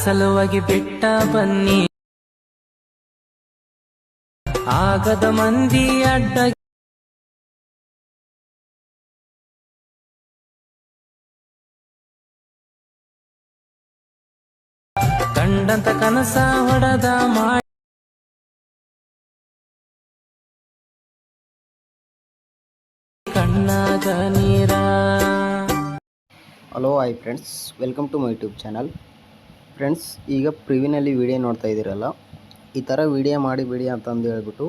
ಸಲುವಾಗಿ ಬಿಟ್ಟ ಬನ್ನಿ ಆಗದ ಮಂದಿ ಅಡ್ಡ ಕಂಡಂತ ಕನಸ ಹೊಡೆದ ಮಾಡಿ ಕಣ್ಣಾಗ ನೀರ hello hi friends welcome to my YouTube channel friends, ಈಗ ಪ್ರಿವಿನಲ್ಲಿ ವಿಡಿಯೋ ನೋಡ್ತಾ ಇದ್ದೀರಲ್ಲ, ಈ ಥರ ವಿಡಿಯೋ ಮಾಡಿ ಬಿಡಿ ಅಂತಂದು ಹೇಳ್ಬಿಟ್ಟು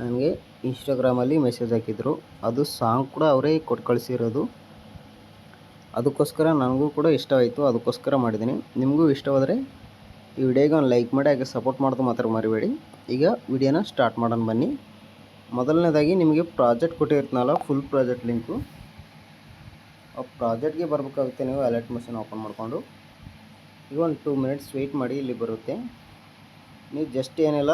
ನನಗೆ ಇನ್ಸ್ಟಾಗ್ರಾಮಲ್ಲಿ ಮೆಸೇಜ್ ಹಾಕಿದರು. ಅದು ಸಾಂಗ್ ಕೂಡ ಅವರೇ ಕೊಟ್ಟು ಕಳಿಸಿರೋದು. ಅದಕ್ಕೋಸ್ಕರ ನನಗೂ ಕೂಡ ಇಷ್ಟವಾಯಿತು, ಅದಕ್ಕೋಸ್ಕರ ಮಾಡಿದ್ದೀನಿ. ನಿಮಗೂ ಇಷ್ಟವಾದರೆ ಈ ವಿಡಿಯೋಗೆ ಒಂದು ಲೈಕ್ ಮಾಡಿ, ಹಾಗೆ ಸಪೋರ್ಟ್ ಮಾಡೋದು ಮಾತ್ರ ಮರಿಬೇಡಿ. ಈಗ ವಿಡಿಯೋನ ಸ್ಟಾರ್ಟ್ ಮಾಡೋಣ ಬನ್ನಿ. ಮೊದಲನೇದಾಗಿ ನಿಮಗೆ ಪ್ರಾಜೆಕ್ಟ್ ಕೊಟ್ಟಿರ್ತೀನಲ್ಲ ಫುಲ್ ಪ್ರಾಜೆಕ್ಟ್ ಲಿಂಕು ಆ ಪ್ರಾಜೆಕ್ಟ್ಗೆ ಬರಬೇಕಾಗುತ್ತೆ ನೀವು ಅಲರ್ಟ್ ಮಷಿನ್ ಓಪನ್ ಮಾಡಿಕೊಂಡು. ಈಗ ಒಂದು ಟೂ ಮಿನಿಟ್ಸ್ ವೆಯ್ಟ್ ಮಾಡಿ ಇಲ್ಲಿ ಬರುತ್ತೆ. ನೀವು ಜಸ್ಟ್ ಏನಿಲ್ಲ,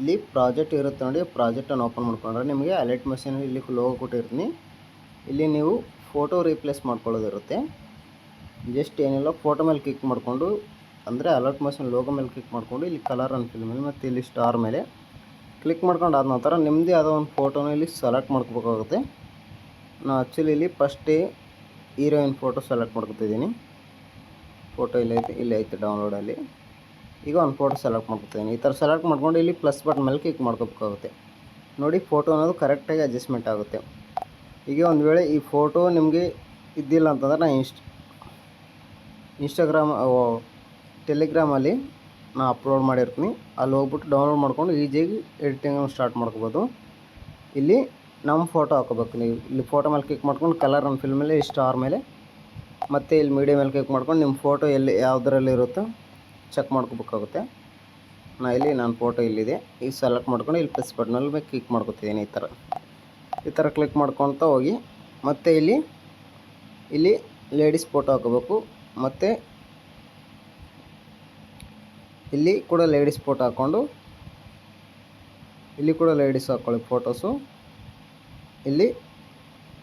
ಇಲ್ಲಿ ಪ್ರಾಜೆಕ್ಟ್ ಇರುತ್ತೆ ನೋಡಿ ಪ್ರಾಜೆಕ್ಟನ್ನು ಓಪನ್ ಮಾಡ್ಕೊಂಡ್ರೆ ನಿಮಗೆ ಅಲರ್ಟ್ ಮೆಷಿನ್ ಇಲ್ಲಿ ಲೋಗೋ ಕೊಟ್ಟಿರ್ತೀನಿ. ಇಲ್ಲಿ ನೀವು ಫೋಟೋ ರೀಪ್ಲೇಸ್ ಮಾಡ್ಕೊಳ್ಳೋದಿರುತ್ತೆ. ಜಸ್ಟ್ ಏನಿಲ್ಲ ಫೋಟೋ ಮೇಲೆ ಕ್ಲಿಕ್ ಮಾಡಿಕೊಂಡು, ಅಂದರೆ ಅಲರ್ಟ್ ಮೆಷಿನ್ ಲೋಗೋ ಮೇಲೆ ಕ್ಲಿಕ್ ಮಾಡಿಕೊಂಡು, ಇಲ್ಲಿ ಕಲರ್ ಅನ್ಫಿಲ್ ಮೇಲೆ ಮತ್ತು ಇಲ್ಲಿ ಸ್ಟಾರ್ ಮೇಲೆ ಕ್ಲಿಕ್ ಮಾಡ್ಕೊಂಡು ಆದ ನಂತರ ನಿಮ್ಮದೇ ಆದ ಒಂದು ಫೋಟೋನ ಇಲ್ಲಿ ಸೆಲೆಕ್ಟ್ ಮಾಡ್ಕೋಬೇಕಾಗುತ್ತೆ. ನಾನು ಆ್ಯಕ್ಚುಲಿ ಇಲ್ಲಿ ಫಸ್ಟೇ ಹೀರೋಯಿನ್ ಫೋಟೋ ಸೆಲೆಕ್ಟ್ ಮಾಡ್ಕೊತಿದ್ದೀನಿ. ಫೋಟೋ ಇಲ್ಲಿ ಐತೆ ಇಲ್ಲಿ ಐತೆ ಡೌನ್ಲೋಡಲ್ಲಿ ಈಗ ಒಂದು ಫೋಟೋ ಸೆಲೆಕ್ಟ್ ಮಾಡ್ಕೊತೀನಿ ಈ ಥರ ಸೆಲೆಕ್ಟ್ ಮಾಡ್ಕೊಂಡು ಇಲ್ಲಿ ಪ್ಲಸ್ ಬಟನ್ ಮೇಲೆ ಕ್ಲಿಕ್ ಮಾಡ್ಕೋಬೇಕಾಗುತ್ತೆ. ನೋಡಿ ಫೋಟೋ ಅನ್ನೋದು ಕರೆಕ್ಟಾಗಿ ಅಡ್ಜಸ್ಟ್ಮೆಂಟ್ ಆಗುತ್ತೆ. ಈಗ ಒಂದು ವೇಳೆ ಈ ಫೋಟೋ ನಿಮಗೆ ಇದ್ದಿಲ್ಲ ಅಂತಂದ್ರೆ ನಾನು ಇನ್ಸ್ಟ್ ಇನ್ಸ್ಟಾಗ್ರಾಮ್ ಟೆಲಿಗ್ರಾಮಲ್ಲಿ ನಾನು ಅಪ್ಲೋಡ್ ಮಾಡಿರ್ತೀನಿ. ಅಲ್ಲಿ ಹೋಗ್ಬಿಟ್ಟು ಡೌನ್ಲೋಡ್ ಮಾಡ್ಕೊಂಡು ಈಜಿಯಾಗಿ ಎಡಿಟಿಂಗನ್ನು ಸ್ಟಾರ್ಟ್ ಮಾಡ್ಕೋಬೋದು. ಇಲ್ಲಿ ನಮ್ಮ ಫೋಟೋ ಹಾಕೋಬೇಕು. ನೀವು ಇಲ್ಲಿ ಫೋಟೋ ಮೇಲೆ ಕ್ಲಿಕ್ ಮಾಡ್ಕೊಂಡು ಕಲರ್ ಅನ್ನು ಫಿಲ್ಮ್ ಮೇಲೆ ಸ್ಟಾರ್ ಮೇಲೆ ಮತ್ತು ಇಲ್ಲಿ ಮೀಡಿಯಾ ಮೇಲೆ ಕ್ಲಿಕ್ ಮಾಡ್ಕೊಂಡು ನಿಮ್ಮ ಫೋಟೋ ಎಲ್ಲಿ ಯಾವುದರಲ್ಲಿ ಇರುತ್ತೋ ಚೆಕ್ ಮಾಡ್ಕೋಬೇಕಾಗುತ್ತೆ. ನಾ ಇಲ್ಲಿ ನನ್ನ ಫೋಟೋ ಇಲ್ಲಿದೆ. ಈಗ ಸೆಲೆಕ್ಟ್ ಮಾಡ್ಕೊಂಡು ಇಲ್ಲಿ ಪ್ಲಸ್ ಬಟನ್ ಮೇಲೆ ಕ್ಲಿಕ್ ಮಾಡ್ಕೊತಿದ್ದೀನಿ ಈ ಥರ ಈ ಥರ ಕ್ಲಿಕ್ ಮಾಡ್ಕೊತ ಹೋಗಿ ಮತ್ತು ಇಲ್ಲಿ ಇಲ್ಲಿ ಲೇಡೀಸ್ ಫೋಟೋ ಹಾಕೋಬೇಕು. ಮತ್ತು ಇಲ್ಲಿ ಕೂಡ ಲೇಡೀಸ್ ಫೋಟೋ ಹಾಕ್ಕೊಂಡು, ಇಲ್ಲಿ ಕೂಡ ಲೇಡೀಸ್ ಹಾಕ್ಕೊಳ್ಳಿ ಫೋಟೋಸು ಇಲ್ಲಿ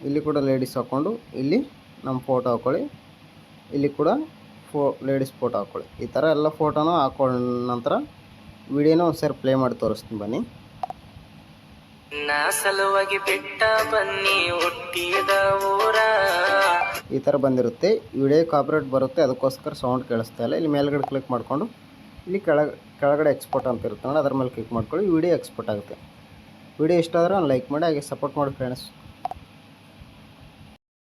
ಇಲ್ಲಿ ಕೂಡ ಲೇಡೀಸ್ ಹಾಕ್ಕೊಂಡು, ಇಲ್ಲಿ ನಮ್ಮ ಫೋಟೋ ಹಾಕ್ಕೊಳ್ಳಿ ಇಲ್ಲಿ ಕೂಡ ಫೋ ಲೇಡೀಸ್ ಫೋಟೋ ಹಾಕ್ಕೊಳ್ಳಿ ಈ ಥರ ಎಲ್ಲ ಫೋಟೋನೂ ಹಾಕೊಂಡ ನಂತರ ವಿಡಿಯೋನ ಒಂದ್ಸರಿ ಪ್ಲೇ ಮಾಡಿ ತೋರಿಸ್ತೀನಿ ಬನ್ನಿ. ಸಲುವಾಗಿ ಬಿಟ್ಟ ಬನ್ನಿ ಹುಟ್ಟಿದ ಊರ. ಈ ಥರ ಬಂದಿರುತ್ತೆ. ವಿಡಿಯೋ ಕಾಪ್ರೇಟ್ ಬರುತ್ತೆ. ಅದಕ್ಕೋಸ್ಕರ ಸೌಂಡ್ ಕೇಳಿಸ್ತಾ ಇಲ್ಲ. ಇಲ್ಲಿ ಮೇಲ್ಗಡೆ ಕ್ಲಿಕ್ ಮಾಡಿಕೊಂಡು ಇಲ್ಲಿ ಕೆಳಗೆ ಕೆಳಗಡೆ ಎಕ್ಸ್ಪೋರ್ಟ್ ಅಂತ ಇರುತ್ತೆ ನೋಡಿ. ಅದ್ರ ಮೇಲೆ ಕ್ಲಿಕ್ ಮಾಡ್ಕೊಳ್ಳಿ. ವಿಡಿಯೋ ಎಕ್ಸ್ಪೋರ್ಟ್ ಆಗುತ್ತೆ. ವಿಡಿಯೋ ಇಷ್ಟ ಆದರೆ ಒಂದು ಲೈಕ್ ಮಾಡಿ ಹಾಗೆ ಸಪೋರ್ಟ್ ಮಾಡಿ ಫ್ರೆಂಡ್ಸ್